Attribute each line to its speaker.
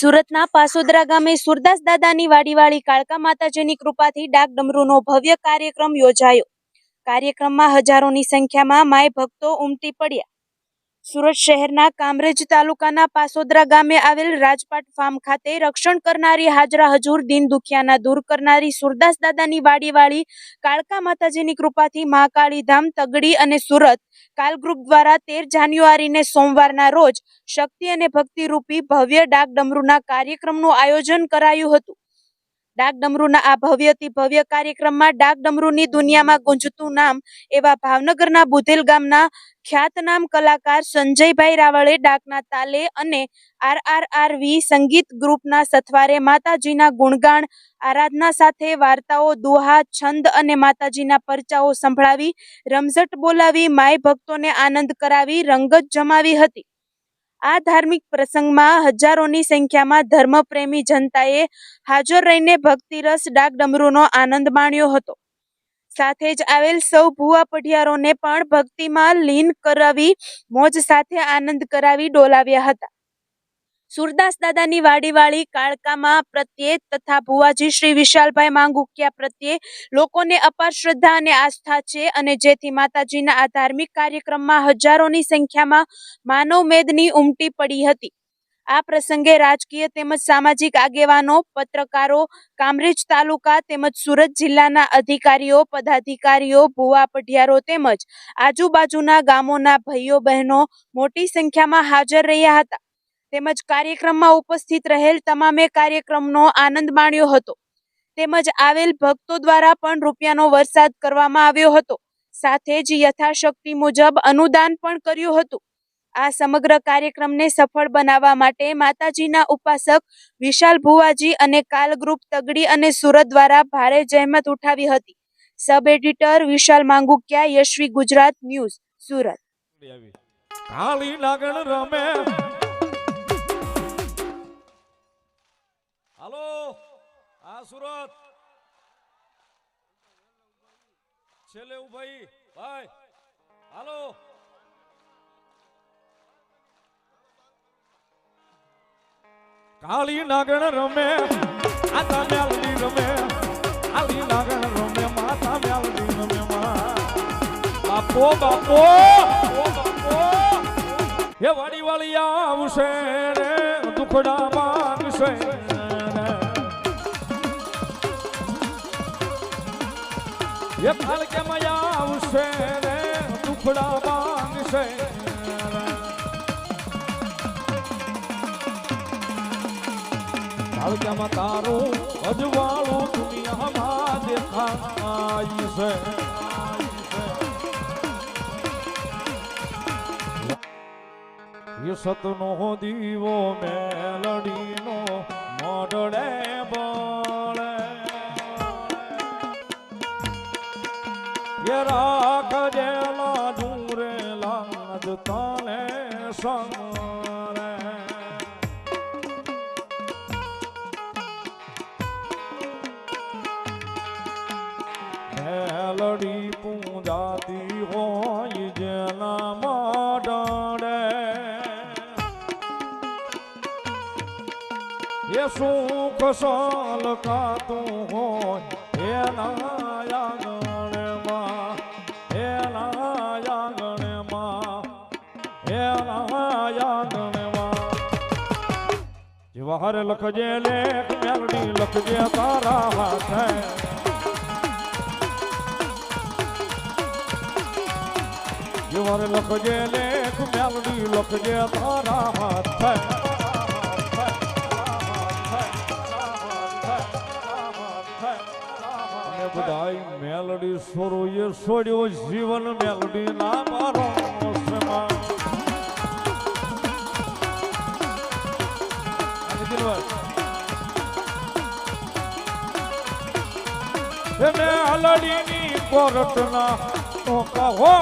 Speaker 1: સુરતના પાસોદરા ગામે સુરદાસ દાદાની વાડીવાળી કાળકા માતાજીની કૃપાથી ડાક ડમરૂનો ભવ્ય કાર્યક્રમ યોજાયો. કાર્યક્રમમાં હજારોની સંખ્યામાં માય ભક્તો ઉમટી પડ્યા. સુરત શહેરના કામરેજ તાલુકાના પાસોદરા ગામે આવેલ રાજપાટ ફાર્મ ખાતે રક્ષણ કરનારી હાજરા હજુર દિન દુખિયાના દૂર કરનારી સુરદાસ દાદાની વાડીવાળી કાળકા માતાજીની કૃપાથી મહાકાળી ધામ તગડી અને સુરત કાલ ગ્રુપ દ્વારા તેર જાન્યુઆરીને સોમવારના રોજ શક્તિ અને ભક્તિ રૂપી ભવ્ય ડાક ડમરૂના કાર્યક્રમનું આયોજન કરાયું હતું. ડાક ડમરૂના આ ભવ્યથી ભવ્ય કાર્યક્રમમાં ડાક ડમરૂની દુનિયામાં ગુંજતું નામ એવા ભાવનગરના બુધેલ ગામના ખ્યાતનામ કલાકાર સંજયભાઈ રાવળે ડાકના તાલે અને આર આર આર વી સંગીત ગ્રુપના સથવારે માતાજીના ગુણગાન, આરાધના સાથે વાર્તાઓ, દુહા, છંદ અને માતાજીના પરચાઓ સંભળાવી, રમઝટ બોલાવી, માય ભક્તોને આનંદ કરાવી, રંગત જમાવી હતી. આ ધાર્મિક પ્રસંગમાં હજારોની સંખ્યામાં ધર્મપ્રેમી જનતાએ હાજર રહીને ભક્તિરસ ડાકડમરૂનો આનંદ માણ્યો હતો. સાથે જ આવેલ સૌ ભુવા પઢિયારોને પણ ભક્તિમાં લીન કરાવી, મોજ સાથે આનંદ કરાવી ડોલાવ્યા હતા. સુરદાસ દાદાની વાડીવાળી કાળકામાં પ્રત્યે તથા ભુવાજી શ્રી વિશાલભાઈ માંગુકિયા પ્રત્યે લોકોને અપાર શ્રદ્ધા અને આસ્થા છે અને જેથી માતાજીના આ ધાર્મિક કાર્યક્રમમાં હજારોની સંખ્યામાં માનવ મેદની ઉમટી પડી હતી. આ પ્રસંગે રાજકીય તેમજ સામાજિક આગેવાનો, પત્રકારો, કામરેજ તાલુકા તેમજ સુરત જિલ્લાના અધિકારીઓ, પદાધિકારીઓ, ભુવા પઢિયારો તેમજ આજુબાજુના ગામોના ભાઈઓ, બહેનો મોટી સંખ્યામાં હાજર રહ્યા હતા. તેમજ કાર્યક્રમમાં ઉપસ્થિત રહેલ તમામે કાર્યક્રમનો આનંદ માણ્યો હતો. તેમજ આવેલ ભક્તો દ્વારા પણ રૂપિયાનો વરસાદ કરવામાં આવ્યો હતો. સાથે જ યથાશક્તિ મુજબ અનુદાન પણ કર્યું હતું. આ સમગ્ર કાર્યક્રમને સફળ બનાવવા માટે માતાજીના ઉપાસક વિશાલ ભુવાજી અને કાલ ગ્રુપ તગડી અને સુરત દ્વારા ભારે જહેમત ઉઠાવી હતી. Sub editor Vishal Mangukiya, Yashvi Gujarat news, Surat.
Speaker 2: કાળી આ સુરત. છેલ્લે ઉભાઈ ભાઈ હાલો. કાળી નાગણ રમે આતા મ્યાલડી રમે, કાળી નાગણ રમે, માતા મ્યાલડી રમે બાપો બાપો હે વાડી વાળી આવશે રે દુખડા માંગશે રે. એ કાલ કે મયા આવશે રે દુખડા માંગશે કાળજામાં તારું અજવાળું દુનિયામાં દેખાય છે. સતનો દીવો મેલડીનો મોડડે બળે. એ રાખજે લાજું રે લાજ તને સંરે એ સુખ સલકાતું હોય એના આંગણમાં એના આંગણમાં એના આંગણમાં જેવા હરે લખજે લેખ, મેલડી લખજે તારા હાથે. જીવન લખજે લેખ, મેલડી લખજે તારા હાથે. મેલડી સોરો એ છોડ્યો જીવન મેલડી ના મારો મેલડીની કોરટના તો કહો